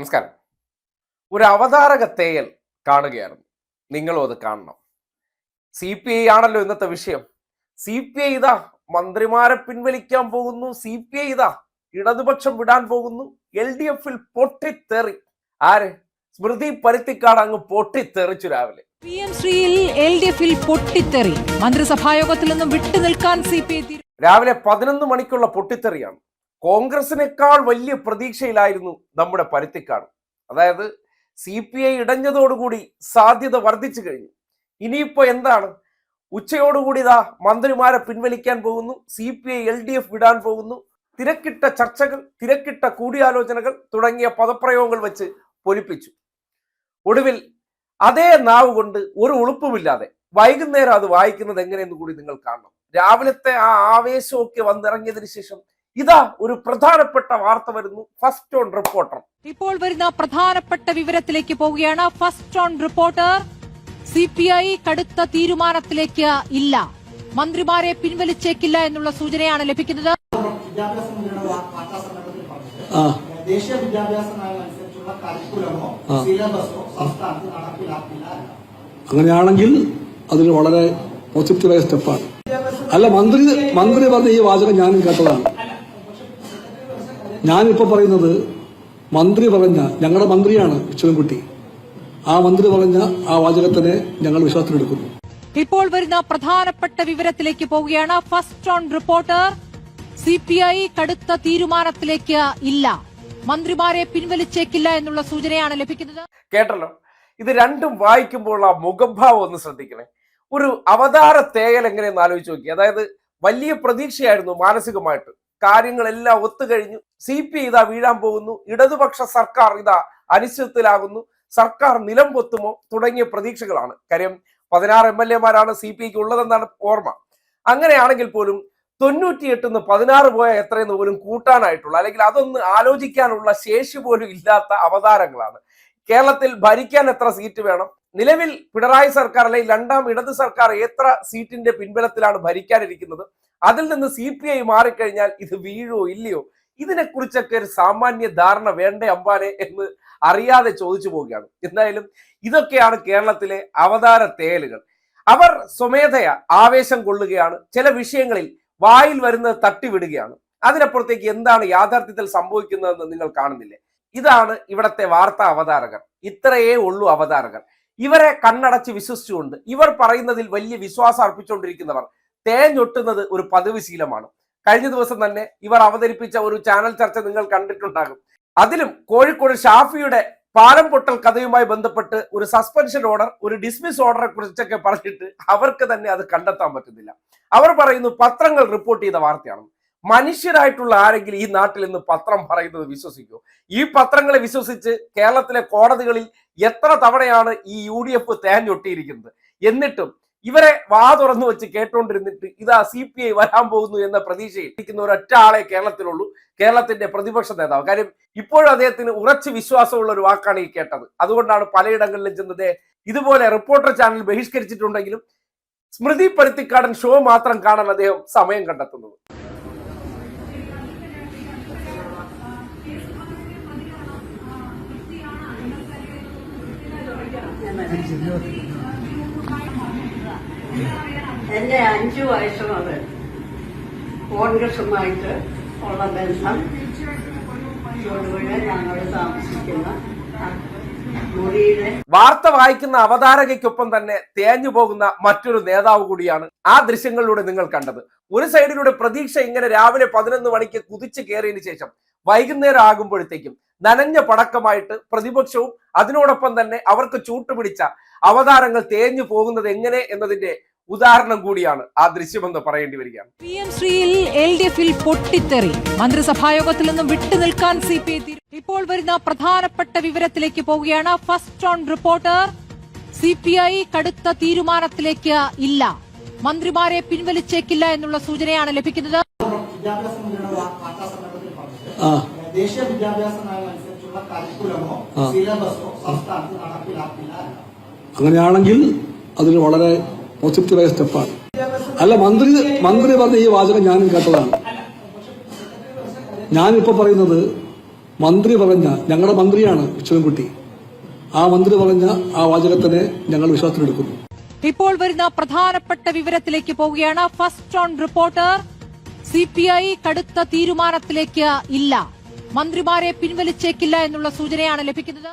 നമസ്കാരം. ഒരു അവതാരക തേയൽ കാണുകയായിരുന്നു. നിങ്ങളും അത് കാണണം. സി പി ഐ ആണല്ലോ ഇന്നത്തെ വിഷയം. സി പി ഐ ഇതാ മന്ത്രിമാരെ പിൻവലിക്കാൻ പോകുന്നു. സി പി ഐ ഇതാ ഇടതുപക്ഷം വിടാൻ പോകുന്നു. എൽ ഡി എഫിൽ പൊട്ടിത്തെറി. ആര്? സ്മൃതി പരുത്തിക്കാട് അങ്ങ് പൊട്ടിത്തെറിച്ചു രാവിലെ. പി എം ശ്രീയിൽ എൽ ഡി എഫിൽ പൊട്ടിത്തെറി. മന്ത്രിസഭായോഗത്തിൽ നിന്നും വിട്ടുനിൽക്കാൻ സി പി ഐ രാവിലെ പതിനൊന്ന് മണിക്കുള്ള പൊട്ടിത്തെറിയാണ്. കോൺഗ്രസിനേക്കാൾ വലിയ പ്രതീക്ഷയിലായിരുന്നു നമ്മുടെ പരുത്തിക്കാട്. അതായത് സി പി ഐ ഇടഞ്ഞതോടുകൂടി സാധ്യത വർദ്ധിച്ചു കഴിഞ്ഞു. ഇനിയിപ്പോ എന്താണ്? ഉച്ചയോടുകൂടി ഇതാ മന്ത്രിമാരെ പിൻവലിക്കാൻ പോകുന്നു C P I L D F വിടാൻ പോകുന്നു. തിരക്കിട്ട ചർച്ചകൾ തിരക്കിട്ട കൂടിയാലോചനകൾ തുടങ്ങിയ പദപ്രയോഗങ്ങൾ വെച്ച് പൊലിപ്പിച്ചു. ഒടുവിൽ അതേ നാവ് കൊണ്ട് ഒരു ഉളുപ്പുമില്ലാതെ വൈകുന്നേരം അത് വായിക്കുന്നത് എങ്ങനെയെന്ന് കൂടി നിങ്ങൾ കാണണം. രാവിലത്തെ ആ ആവേശമൊക്കെ വന്നിറങ്ങിയതിനു ശേഷം ഇതാ ഒരു പ്രധാനപ്പെട്ട വാർത്ത വരുന്നു ഫസ്റ്റ് ഓൺ റിപ്പോർട്ടർ ഇപ്പോൾ വരുന്ന പ്രധാനപ്പെട്ട വിവരത്തിലേക്ക് പോവുകയാണ്. First on reporter C P I കടുത്ത തീരുമാനത്തിലേക്ക് ഇല്ല. മന്ത്രിമാരെ പിൻവലിച്ചേക്കില്ല എന്നുള്ള സൂചനയാണ് ലഭിക്കുന്നത്. ദേശീയ വിദ്യാഭ്യാസ നയം അനുസരിച്ചുള്ള കരിക്കുലമോ ആ. സിലബസോ സംസ്ഥാനത്ത് നടപ്പിലാക്കില്ല. എന്ന്. അങ്ങനെയാണെങ്കിൽ അതിന് വളരെ പോസിറ്റീവായ സ്റ്റെപ്പാണ് അല്ല മന്ത്രി മന്ത്രി പറഞ്ഞ ഈ വാചകം ഞാനും കേട്ടതാണ്. ഞാനിപ്പോ പറയുന്നത് മന്ത്രി പറഞ്ഞ ഞങ്ങളുടെ മന്ത്രിയാണ് ശിവൻകുട്ടി ആ മന്ത്രി പറഞ്ഞ ആ വാചകത്തിനെ ഞങ്ങൾ വിശ്വാസത്തിലെടുക്കുന്നു. ഇപ്പോൾ വരുന്ന പ്രധാനപ്പെട്ട വിവരത്തിലേക്ക് പോവുകയാണ്. First on reporter C P I കടുത്ത തീരുമാനത്തിലേക്ക് ഇല്ല. മന്ത്രിമാരെ പിൻവലിച്ചേക്കില്ല എന്നുള്ള സൂചനയാണ് ലഭിക്കുന്നത്. കേട്ടല്ലോ. ഇത് രണ്ടും വായിക്കുമ്പോൾ ആ മുഖഭാവം ഒന്ന് ശ്രദ്ധിക്കണേ. ഒരു അവതാര തേയൽ എങ്ങനെയെന്ന് ആലോചിച്ച് നോക്കി. അതായത് വലിയ പ്രതീക്ഷയായിരുന്നു മാനസികമായിട്ട്. കാര്യങ്ങളെല്ലാം ഒത്തുകഴിഞ്ഞു. സി പി ഇതാ വീഴാൻ പോകുന്നു. ഇടതുപക്ഷ സർക്കാർ ഇതാ അനിശ്ചിതത്തിലാകുന്നു. സർക്കാർ നിലം പൊത്തുമോ തുടങ്ങിയ പ്രതീക്ഷകളാണ്. കാര്യം പതിനാറ് എം എൽ എമാരാണ് സി പി ഐക്ക് ഉള്ളതെന്നാണ് ഓർമ്മ. അങ്ങനെയാണെങ്കിൽ പോലും തൊണ്ണൂറ്റിയെട്ടിന്ന് പതിനാറ് പോയ എത്രയെന്ന് പോലും കൂട്ടാനായിട്ടുള്ള അല്ലെങ്കിൽ അതൊന്ന് ആലോചിക്കാനുള്ള ശേഷി പോലും ഇല്ലാത്ത അവതാരങ്ങളാണ്. കേരളത്തിൽ ഭരിക്കാൻ എത്ര സീറ്റ് വേണം? നിലവിൽ പിണറായി സർക്കാർ അല്ലെങ്കിൽ രണ്ടാം ഇടത് സർക്കാർ എത്ര സീറ്റിന്റെ പിൻബലത്തിലാണ് ഭരിക്കാനിരിക്കുന്നത്? അതിൽ നിന്ന് സി പി ഐ മാറിക്കഴിഞ്ഞാൽ ഇത് വീഴോ ഇല്ലയോ? ഇതിനെക്കുറിച്ചൊക്കെ ഒരു സാമാന്യ ധാരണ വേണ്ടേ അമ്പാനെ എന്ന് അറിയാതെ ചോദിച്ചു പോവുകയാണ്. എന്തായാലും ഇതൊക്കെയാണ് കേരളത്തിലെ അവതാര തേലുകൾ അവർ സ്വമേധയ ആവേശം കൊള്ളുകയാണ്. ചില വിഷയങ്ങളിൽ വായിൽ വരുന്നത് തട്ടിവിടുകയാണ്. അതിനപ്പുറത്തേക്ക് എന്താണ് യാഥാർത്ഥ്യത്തിൽ സംഭവിക്കുന്നതെന്ന് നിങ്ങൾ കാണുന്നില്ലേ? ഇതാണ് ഇവിടത്തെ വാർത്താ അവതാരകർ. ഇത്രയേ ഉള്ളൂ അവതാരകർ. ഇവരെ കണ്ണടച്ച് വിശ്വസിച്ചുകൊണ്ട് ഇവർ പറയുന്നതിൽ വലിയ വിശ്വാസം അർപ്പിച്ചുകൊണ്ടിരിക്കുന്നവർ തേഞ്ഞൊട്ടുന്നത് ഒരു പതിവ് ശീലമാണ് കഴിഞ്ഞ ദിവസം തന്നെ ഇവർ അവതരിപ്പിച്ച ഒരു ചാനൽ ചർച്ച നിങ്ങൾ കണ്ടിട്ടുണ്ടാകും. അതിലും കോഴിക്കോട് ഷാഫിയുടെ പാലം പൊട്ടൽ കഥയുമായി ബന്ധപ്പെട്ട് ഒരു സസ്പെൻഷൻ ഓർഡർ ഒരു ഡിസ്മിസ് ഓർഡറെ കുറിച്ചൊക്കെ പറഞ്ഞിട്ട് അവർക്ക് തന്നെ അത് കണ്ടെത്താൻ പറ്റുന്നില്ല. അവർ പറയുന്നു പത്രങ്ങൾ റിപ്പോർട്ട് ചെയ്ത വാർത്തയാണ്. മനുഷ്യരായിട്ടുള്ള ആരെങ്കിലും ഈ നാട്ടിൽ ഇന്ന് പത്രം പറയുന്നത് വിശ്വസിക്കൂ. ഈ പത്രങ്ങളെ വിശ്വസിച്ച് കേരളത്തിലെ കോടതികളിൽ എത്ര തവണയാണ് ഈ യു ഡി എഫ് തേഞ്ഞൊട്ടിയിരിക്കുന്നത് എന്നിട്ടും ഇവരെ വാ തുറന്നു വെച്ച് കേട്ടോണ്ടിരുന്നിട്ട് ഇതാ സി പി ഐ വരാൻ പോകുന്നു എന്ന പ്രതീക്ഷയിൽ ഇരിക്കുന്ന ഒരൊറ്റ ആളെ കേരളത്തിലുള്ളൂ. കേരളത്തിന്റെ പ്രതിപക്ഷ നേതാവ്. കാര്യം ഇപ്പോഴും അദ്ദേഹത്തിന് ഉറച്ച് വിശ്വാസമുള്ള ഒരു വാക്കാണ് ഈ കേട്ടത്. അതുകൊണ്ടാണ് പലയിടങ്ങളിലും ചെന്നത് ഇതുപോലെ റിപ്പോർട്ടർ ചാനൽ ബഹിഷ്കരിച്ചിട്ടുണ്ടെങ്കിലും സ്മൃതി പരുത്തിക്കാടൻ ഷോ മാത്രം കാണാൻ അദ്ദേഹം സമയം കണ്ടെത്തുന്നത്. എന്റെ അഞ്ചു വയസ്സ് മുതൽ കോൺഗ്രസുമായിട്ട് ഉള്ള ബന്ധം ഞങ്ങൾ താമസിക്കുന്ന വാർത്ത വായിക്കുന്ന അവതാരകയ്ക്കൊപ്പം തന്നെ തേഞ്ഞു പോകുന്ന മറ്റൊരു നേതാവ് കൂടിയാണ് ആ ദൃശ്യങ്ങളിലൂടെ നിങ്ങൾ കണ്ടത്. ഒരു സൈഡിലൂടെ പ്രതീക്ഷ ഇങ്ങനെ രാവിലെ പതിനൊന്ന് മണിക്ക് കുതിച്ചു കയറിയതിനു ശേഷം വൈകുന്നേരം ആകുമ്പോഴത്തേക്കും നനഞ്ഞ പടക്കമായിട്ട് പ്രതിപക്ഷവും അതിനോടൊപ്പം തന്നെ അവർക്ക് ചൂട്ടുപിടിച്ച അവതാരങ്ങൾ തേഞ്ഞു പോകുന്നത് എങ്ങനെ എന്നതിന്റെ ഉദാഹരണം കൂടിയാണ് ആ ദൃശ്യമെന്ന് പറയേണ്ടി വരികയാണ്. പി എം ശ്രീയിൽ എൽ ഡി എഫിൽ പൊട്ടിത്തെറി. മന്ത്രിസഭായോഗത്തിൽ നിന്നും വിട്ടുനിൽക്കാൻ സി പി ഐ ഇപ്പോൾ വരുന്ന പ്രധാനപ്പെട്ട വിവരത്തിലേക്ക് പോവുകയാണ്. First on reporter C P I കടുത്ത തീരുമാനത്തിലേക്ക് ഇല്ല. മന്ത്രിമാരെ പിൻവലിച്ചേക്കില്ല എന്നുള്ള സൂചനയാണ് ലഭിക്കുന്നത്. ദേശീയ വിദ്യാഭ്യാസ നയം അങ്ങനെയാണെങ്കിൽ അതിന് വളരെ പോസിറ്റീവായ സ്റ്റെപ്പാണ്. അല്ല മന്ത്രി മന്ത്രി പറഞ്ഞ ഈ വാചകം ഞാനും കേട്ടതാണ്. ഞാനിപ്പോ പറയുന്നത് മന്ത്രി പറഞ്ഞ ഞങ്ങളുടെ മന്ത്രിയാണ് ശിവൻകുട്ടി ആ മന്ത്രി പറഞ്ഞ ആ വാചകത്തിനെ ഞങ്ങൾ വിശ്വാസത്തിലെടുക്കുന്നു ഇപ്പോൾ വരുന്ന പ്രധാനപ്പെട്ട വിവരത്തിലേക്ക് പോവുകയാണ്. ഫസ്റ്റ് ഓൺ റിപ്പോർട്ടർ സി കടുത്ത തീരുമാനത്തിലേക്ക് ഇല്ല. മന്ത്രിമാരെ പിൻവലിച്ചേക്കില്ല എന്നുള്ള സൂചനയാണ് ലഭിക്കുന്നത്.